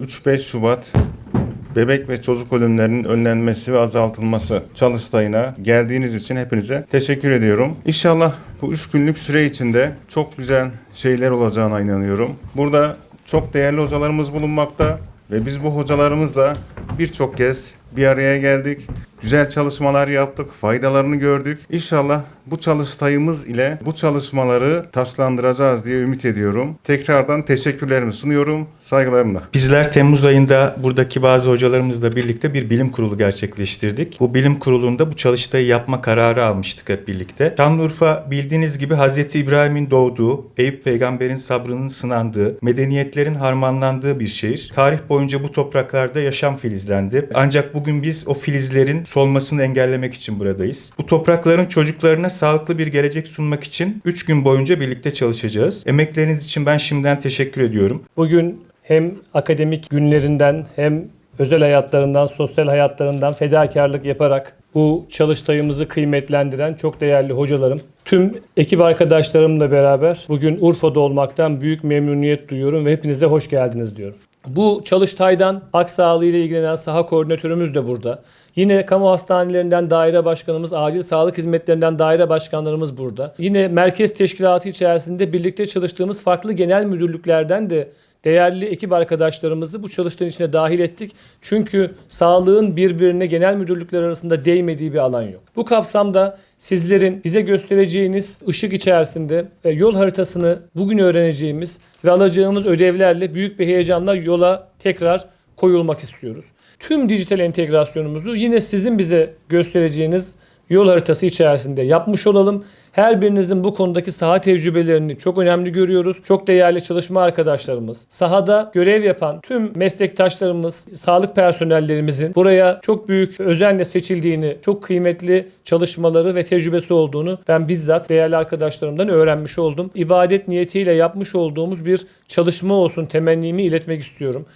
3-5 Şubat bebek ve çocuk ölümlerinin önlenmesi ve azaltılması çalıştayına geldiğiniz için hepinize teşekkür ediyorum. İnşallah bu 3 günlük süre içinde çok güzel şeyler olacağına inanıyorum. Burada çok değerli hocalarımız bulunmakta ve biz bu hocalarımızla birçok kez bir araya geldik. Güzel çalışmalar yaptık, faydalarını gördük. İnşallah bu çalıştayımız ile bu çalışmaları taşlandıracağız diye ümit ediyorum. Tekrardan teşekkürlerimi sunuyorum. Saygılarımla. Bizler Temmuz ayında buradaki bazı hocalarımızla birlikte bir bilim kurulu gerçekleştirdik. Bu bilim kurulunda bu çalıştayı yapma kararı almıştık hep birlikte. Şanlıurfa bildiğiniz gibi Hazreti İbrahim'in doğduğu, Eyüp peygamberin sabrının sınandığı, medeniyetlerin harmanlandığı bir şehir. Tarih boyunca bu topraklarda yaşam filizlendi. Ancak bugün biz o filizlerin solmasını engellemek için buradayız. Bu toprakların çocuklarına sağlıklı bir gelecek sunmak için 3 gün boyunca birlikte çalışacağız. Emekleriniz için ben şimdiden teşekkür ediyorum. Bugün hem akademik günlerinden hem özel hayatlarından, sosyal hayatlarından fedakarlık yaparak bu çalıştayımızı kıymetlendiren çok değerli hocalarım, tüm ekip arkadaşlarımla beraber bugün Urfa'da olmaktan büyük memnuniyet duyuyorum ve hepinize hoş geldiniz diyorum. Bu çalıştaydan ak sağlığı ile ilgilenen saha koordinatörümüz de burada. Yine kamu hastanelerinden daire başkanımız, acil sağlık hizmetlerinden daire başkanlarımız burada. Yine merkez teşkilatı içerisinde birlikte çalıştığımız farklı genel müdürlüklerden de değerli ekip arkadaşlarımızı bu çalıştayın içine dahil ettik. Çünkü sağlığın birbirine genel müdürlükler arasında değmediği bir alan yok. Bu kapsamda sizlerin bize göstereceğiniz ışık içerisinde e, yol haritasını bugün öğreneceğimiz ve alacağımız ödevlerle büyük bir heyecanla yola tekrar koyulmak istiyoruz. Tüm dijital entegrasyonumuzu yine sizin bize göstereceğiniz yol haritası içerisinde yapmış olalım. Her birinizin bu konudaki saha tecrübelerini çok önemli görüyoruz. Çok değerli çalışma arkadaşlarımız, sahada görev yapan tüm meslektaşlarımız, sağlık personellerimizin buraya çok büyük özenle seçildiğini, çok kıymetli çalışmaları ve tecrübesi olduğunu ben bizzat değerli arkadaşlarımdan öğrenmiş oldum. İbadet niyetiyle yapmış olduğumuz bir çalışma olsun temennimi iletmek istiyorum.